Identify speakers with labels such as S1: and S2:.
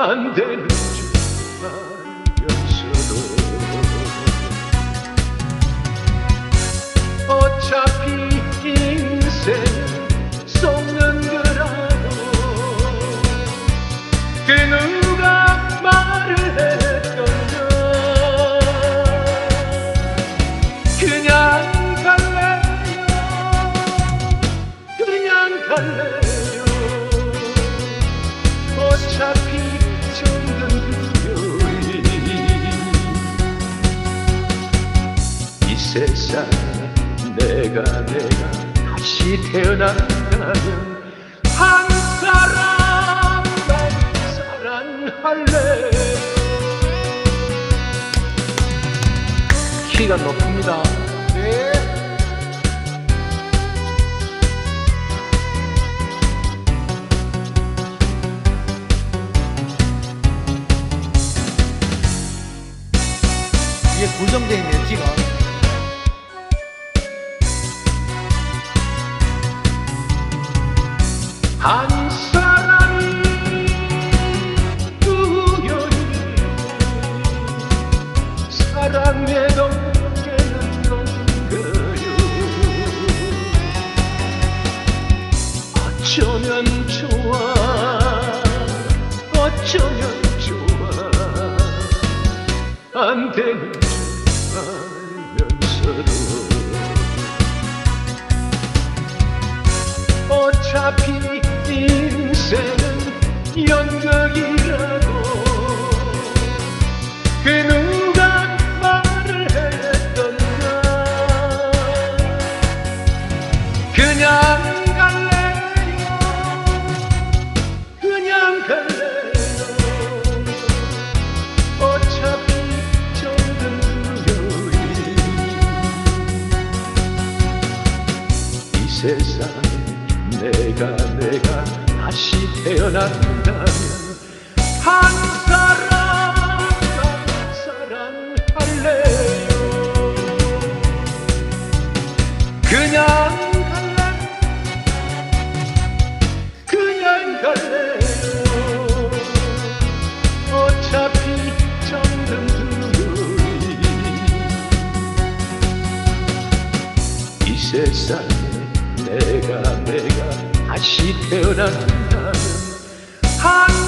S1: 안 되는 줄 알면서도 어차피 인생 속는 거라고. 그 누가 말을 했던가 그냥 갈래요. 그냥 갈래요 세상 내가 내가 다시 태어난다면 한 사람만 사랑할래 키가 높습니다
S2: 네. 이게 고정되어 있네요, 키가.
S1: 한 사람이 우연히 사랑해도 깨는 건가요. 어쩌면 좋아 어쩌면 좋아. 안 되는 줄 알면서도 어차피 인생은 연극이라고. 그 누가 말을 했던가. 그냥 갈래요. 그냥 갈래요. 어차피 정든 그녀이 이 세상에 내가 내가 다시 태어난다면 한 사람만 사랑할래요? 그냥 세상에 내가 내가 다시 태어난다면 한